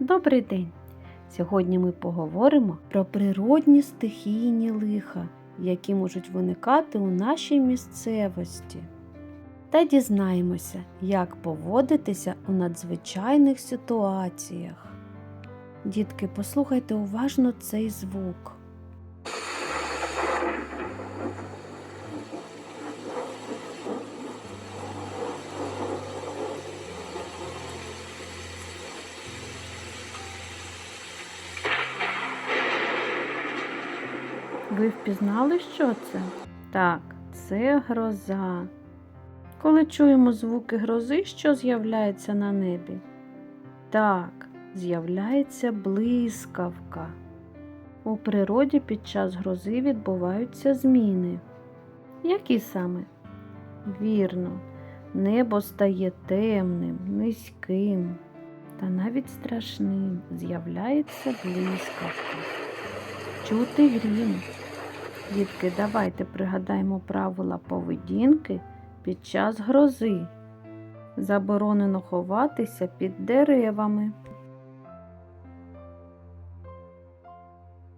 Добрий день! Сьогодні ми поговоримо про природні стихійні лиха, які можуть виникати у нашій місцевості. Та дізнаємося, як поводитися у надзвичайних ситуаціях. Дітки, послухайте уважно цей звук. Ви впізнали, що це? Так, це гроза. Коли чуємо звуки грози, що з'являється на небі? Так, з'являється блискавка. У природі під час грози відбуваються зміни. Які саме? Вірно, небо стає темним, низьким та навіть страшним. З'являється блискавка. Чути грім. Дітки, давайте пригадаємо правила поведінки під час грози. Заборонено ховатися під деревами.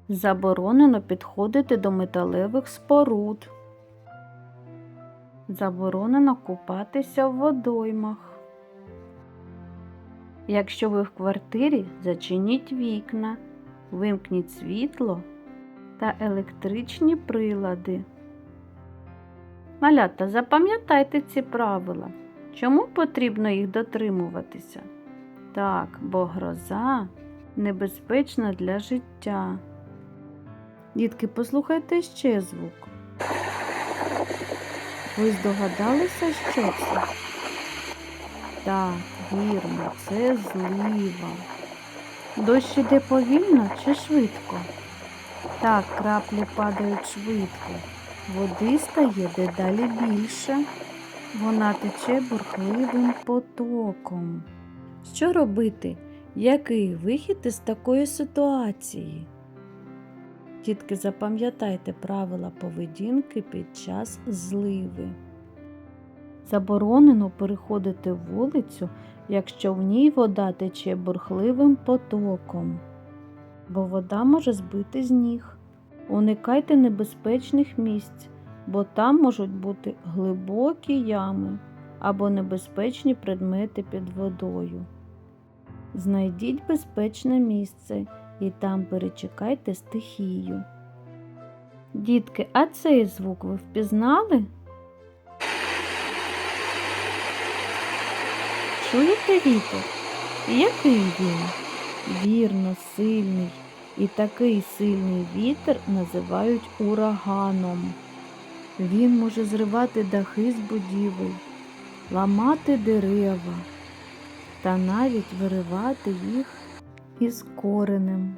Заборонено підходити до металевих споруд. Заборонено купатися в водоймах. Якщо ви в квартирі, зачиніть вікна, вимкніть світло та електричні прилади. Малята, запам'ятайте ці правила. Чому потрібно їх дотримуватися? Так, бо гроза небезпечна для життя. Дітки, послухайте ще звук. Ви здогадалися, що це? Так, вірно, це злива. Дощ іде повільно чи швидко? Так, краплі падають швидко. Води стає дедалі більше. Вона тече бурхливим потоком. Що робити? Який вихід із такої ситуації? Тітки, запам'ятайте правила поведінки під час зливи. Заборонено переходити вулицю, якщо в ній вода тече бурхливим потоком бо вода може збити з ніг. Уникайте небезпечних місць, бо там можуть бути глибокі ями або небезпечні предмети під водою. Знайдіть безпечне місце і там перечекайте стихію. Дітки, а цей звук ви впізнали? Чуєте вітер? Який він? Вірно, сильний. І такий сильний вітер називають ураганом. Він може зривати дахи з будівель, ламати дерева та навіть виривати їх із коренем,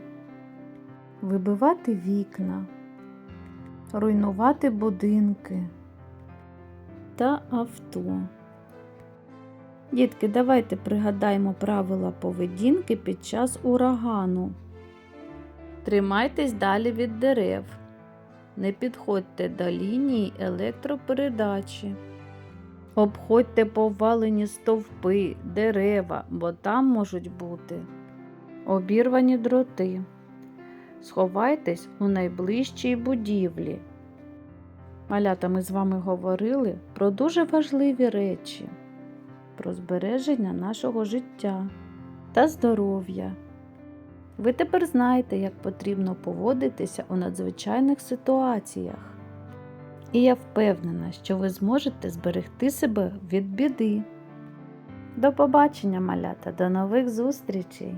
вибивати вікна, руйнувати будинки та авто. Дітки, давайте пригадаємо правила поведінки під час урагану. Тримайтесь далі від дерев. Не підходьте до лінії електропередачі. Обходьте повалені стовпи, дерева, бо там можуть бути обірвані дроти. Сховайтесь у найближчій будівлі. Малята, ми з вами говорили про дуже важливі речі про збереження нашого життя та здоров'я. Ви тепер знаєте, як потрібно поводитися у надзвичайних ситуаціях. І я впевнена, що ви зможете зберегти себе від біди. До побачення, малята, до нових зустрічей!